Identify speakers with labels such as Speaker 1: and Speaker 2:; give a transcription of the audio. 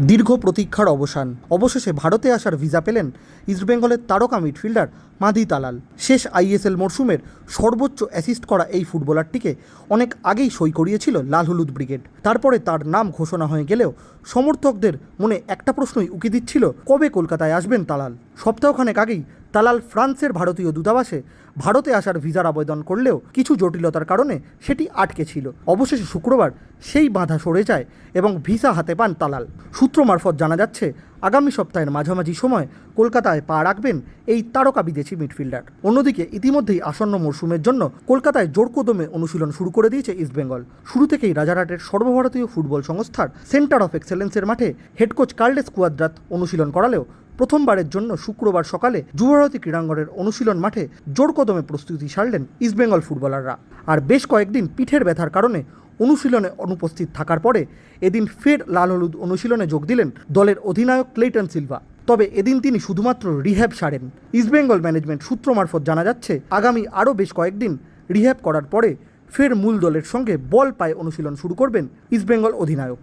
Speaker 1: দীর্ঘ প্রতীক্ষার অবসান। অবশেষে ভারতে আসার ভিসা পেলেন ইস্টবেঙ্গলের তারকা মিডফিল্ডার মাদি তালাল। শেষ আইএসএল মরশুমের সর্বোচ্চ অ্যাসিস্ট করা এই ফুটবলারটিকে অনেক আগেই সই করিয়েছিল লাল হলুদ ব্রিগেড। তারপরে তার নাম ঘোষণা হয়ে গেলেও সমর্থকদের মনে একটা প্রশ্নই উকি দিচ্ছিল, কবে কলকাতায় আসবেন তালাল? সপ্তাহখানেক আগেই তালাল ফ্রান্সের ভারতীয় দূতাবাসে ভারতে আসার ভিসার আবেদন করলেও কিছু জটিলতার কারণে সেটি আটকে ছিল। অবশেষে শুক্রবার সেই বাধা সরে যায় এবং ভিসা হাতে পান তালাল সূত্র মারফত জানা যাচ্ছে, আগামী সপ্তাহের মাঝামাঝি সময় কলকাতায় পা রাখবেন এই তারকা বিদেশি মিডফিল্ডার। অন্যদিকে ইতিমধ্যেই আসন্ন মরশুমের জন্য কলকাতায় জোরকদমে অনুশীলন শুরু করে দিয়েছে ইস্টবেঙ্গল শুরু থেকেই রাজারহাটের সর্বভারতীয় ফুটবল সংস্থার সেন্টার অফ এক্সেলেন্সের মাঠে হেড কোচ কার্লেস কুয়াদ্রাত অনুশীলন করালেও প্রথমবারের জন্য শুক্রবার সকালে যুবভারতী ক্রীড়াঙ্গনের অনুশীলন মাঠে জোর কদমে প্রস্তুতি সারলেন ইস্টবেঙ্গল ফুটবলাররা। আর বেশ কয়েকদিন পিঠের ব্যথার কারণে অনুশীলনে অনুপস্থিত থাকার পরে এদিন ফের লাল হলুদ অনুশীলনে যোগ দিলেন দলের অধিনায়ক ক্লেটন সিলভা। তবে এদিন তিনি শুধুমাত্র রিহ্যাব সারেন। ইস্টবেঙ্গল ম্যানেজমেন্ট সূত্র মারফত জানা যাচ্ছে, আগামী আরও বেশ কয়েকদিন রিহ্যাব করার পরে ফের মূল দলের সঙ্গে বল পায়ে অনুশীলন শুরু করবেন ইস্টবেঙ্গল অধিনায়ক।